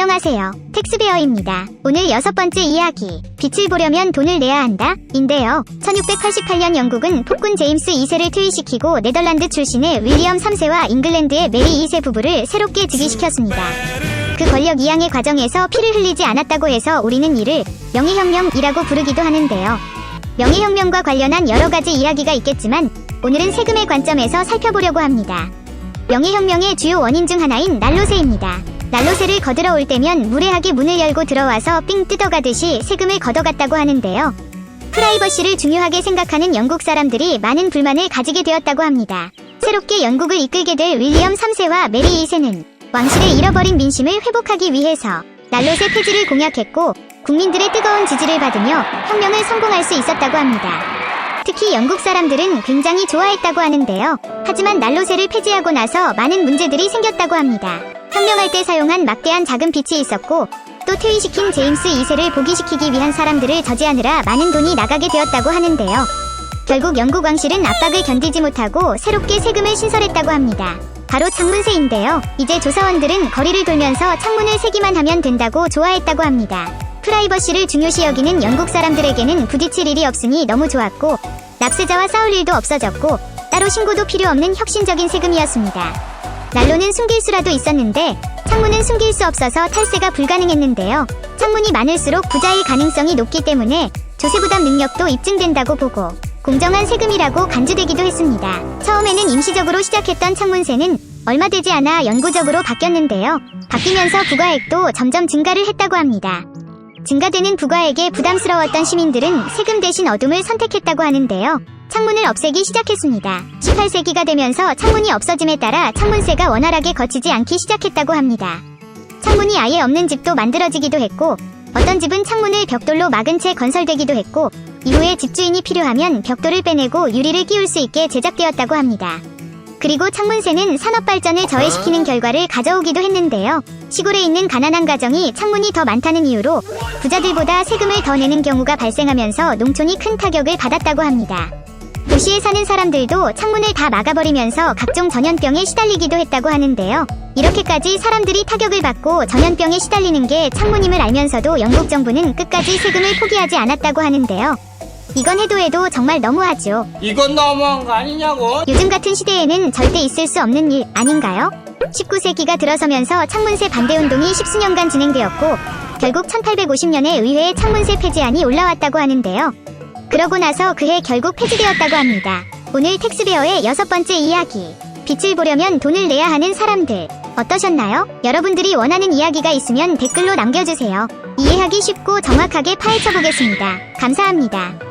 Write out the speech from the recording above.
안녕하세요. 텍스베어입니다. 오늘 여섯 번째 이야기. 빛을 보려면 돈을 내야 한다? 인데요. 1688년 영국은 폭군 제임스 2세를 퇴위시키고 네덜란드 출신의 윌리엄 3세와 잉글랜드의 메리 2세 부부를 새롭게 즉위시켰습니다. 그 권력 이양의 과정에서 피를 흘리지 않았다고 해서 우리는 이를 명예혁명이라고 부르기도 하는데요. 명예혁명과 관련한 여러 가지 이야기가 있겠지만 오늘은 세금의 관점에서 살펴보려고 합니다. 명예혁명의 주요 원인 중 하나인 난로세입니다. 난로세를 거들어 올 때면 무례하게 문을 열고 들어와서 삥 뜯어가듯이 세금을 걷어갔다고 하는데요. 프라이버시를 중요하게 생각하는 영국 사람들이 많은 불만을 가지게 되었다고 합니다. 새롭게 영국을 이끌게 될 윌리엄 3세와 메리 2세는 왕실의 잃어버린 민심을 회복하기 위해서 난로세 폐지를 공약했고 국민들의 뜨거운 지지를 받으며 혁명을 성공할 수 있었다고 합니다. 특히 영국 사람들은 굉장히 좋아했다고 하는데요. 하지만 난로세를 폐지하고 나서 많은 문제들이 생겼다고 합니다. 혁명할 때 사용한 막대한 작은 빛이 있었고 또 퇴위시킨 제임스 2세를 복위시키기 위한 사람들을 저지하느라 많은 돈이 나가게 되었다고 하는데요. 결국 영국 왕실은 압박을 견디지 못하고 새롭게 세금을 신설했다고 합니다. 바로 창문세인데요. 이제 조사원들은 거리를 돌면서 창문을 세기만 하면 된다고 좋아했다고 합니다. 프라이버시를 중요시 여기는 영국 사람들에게는 부딪힐 일이 없으니 너무 좋았고 납세자와 싸울 일도 없어졌고 따로 신고도 필요 없는 혁신적인 세금이었습니다. 난로는 숨길 수라도 있었는데 창문은 숨길 수 없어서 탈세가 불가능했는데요. 창문이 많을수록 부자일 가능성이 높기 때문에 조세 부담 능력도 입증된다고 보고 공정한 세금이라고 간주되기도 했습니다. 처음에는 임시적으로 시작했던 창문세는 얼마 되지 않아 영구적으로 바뀌었는데요. 바뀌면서 부과액도 점점 증가를 했다고 합니다. 증가되는 부과액에 부담스러웠던 시민들은 세금 대신 어둠을 선택했다고 하는데요. 창문을 없애기 시작했습니다. 18세기가 되면서 창문이 없어짐에 따라 창문세가 원활하게 거치지 않기 시작했다고 합니다. 창문이 아예 없는 집도 만들어지기도 했고 어떤 집은 창문을 벽돌로 막은 채 건설되기도 했고 이후에 집주인이 필요하면 벽돌을 빼내고 유리를 끼울 수 있게 제작되었다고 합니다. 그리고 창문세는 산업 발전을 저해시키는 결과를 가져오기도 했는데요. 시골에 있는 가난한 가정이 창문이 더 많다는 이유로 부자들보다 세금을 더 내는 경우가 발생하면서 농촌이 큰 타격을 받았다고 합니다. 도시에 사는 사람들도 창문을 다 막아버리면서 각종 전염병에 시달리기도 했다고 하는데요. 이렇게까지 사람들이 타격을 받고 전염병에 시달리는 게 창문임을 알면서도 영국 정부는 끝까지 세금을 포기하지 않았다고 하는데요. 이건 해도 해도 정말 너무하죠. 이건 너무한 거 아니냐고? 요즘 같은 시대에는 절대 있을 수 없는 일 아닌가요? 19세기가 들어서면서 창문세 반대 운동이 십수년간 진행되었고 결국 1850년에 의회에 창문세 폐지안이 올라왔다고 하는데요. 그러고 나서 그해 결국 폐지되었다고 합니다. 오늘 텍스베어의 여섯 번째 이야기. 빛을 보려면 돈을 내야 하는 사람들. 어떠셨나요? 여러분들이 원하는 이야기가 있으면 댓글로 남겨주세요. 이해하기 쉽고 정확하게 파헤쳐 보겠습니다. 감사합니다.